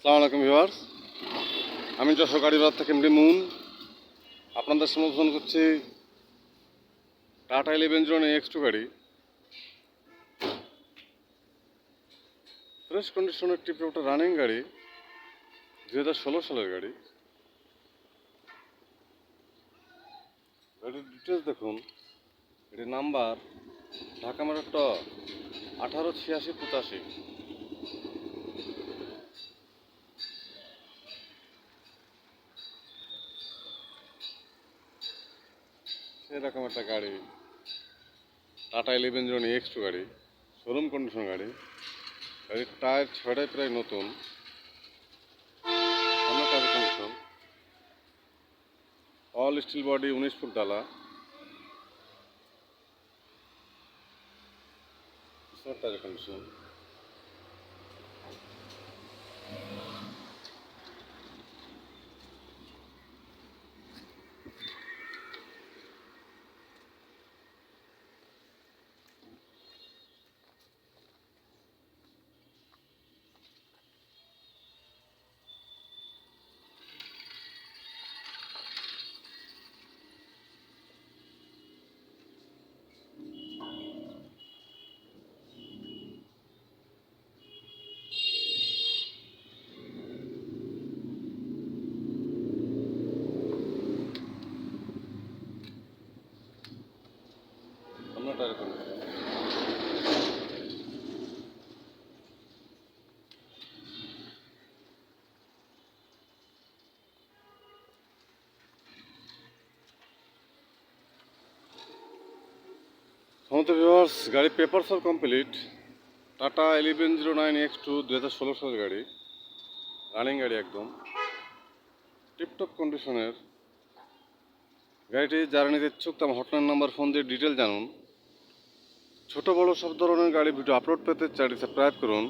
সালাম আলাইকুম আমি যশোর গাড়িবাজার থেকে এমডি মুন। আপনাদের সমর্থন করছি Tata eleven zero X two গাড়ি। ফ্রেশ কন্ডিশনের একটি একটা রানিং গাড়ি দু হাজার ষোলো সালের গাড়ি। গাড়ির ডিটেলস দেখুন। এটির নাম্বার ঢাকা মেরোট আঠারো ছিয়াশি পঁচাশি। সেরকম একটা গাড়ি। Tata eleven zero X two গাড়ি শোরুম কন্ডিশন গাড়ি। গাড়ির টায়ার ছয়টাই প্রায় নতুন। কন্ডিশন অল স্টিল বডি উনিশ ফুট ডালা। কন্ডিশন সামনে টায়ার কন্ডিশন সমস্ত ভিউয়ার্স গাড়ির পেপার সব complete Tata eleven zero nine X two দু হাজার ষোলো সালের গাড়ি। রানিং গাড়ি একদম। টিপটপ কন্ডিশনের গাড়িটি যারা নিতে ইচ্ছুক, তার হটলাইন নাম্বার ফোন দিয়ে ডিটেল জানুন। ছোট, বড় সব ধরনের গাড়ি ভিডিও আপলোড পেতে চ্যানেলটি সাবস্ক্রাইব করুন।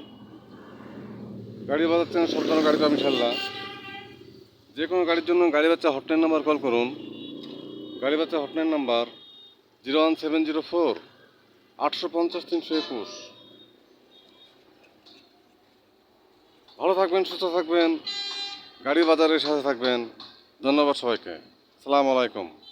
গাড়ি বাজার চ্যানেল সব ধরনের গাড়ি আমি ছাড়লাম যে কোনো গাড়ির জন্য গাড়ি বাচ্চা হটলাইন নাম্বার কল করুন। গাড়ি বাচ্চা hotline number zero one seven zero four আটশো পঞ্চাশ, তিনশো একুশ। ভালো থাকবেন, সুস্থ থাকবেন। গাড়ি বাজারের সাথে থাকবেন। ধন্যবাদ সবাইকে। সালাম আলাইকুম।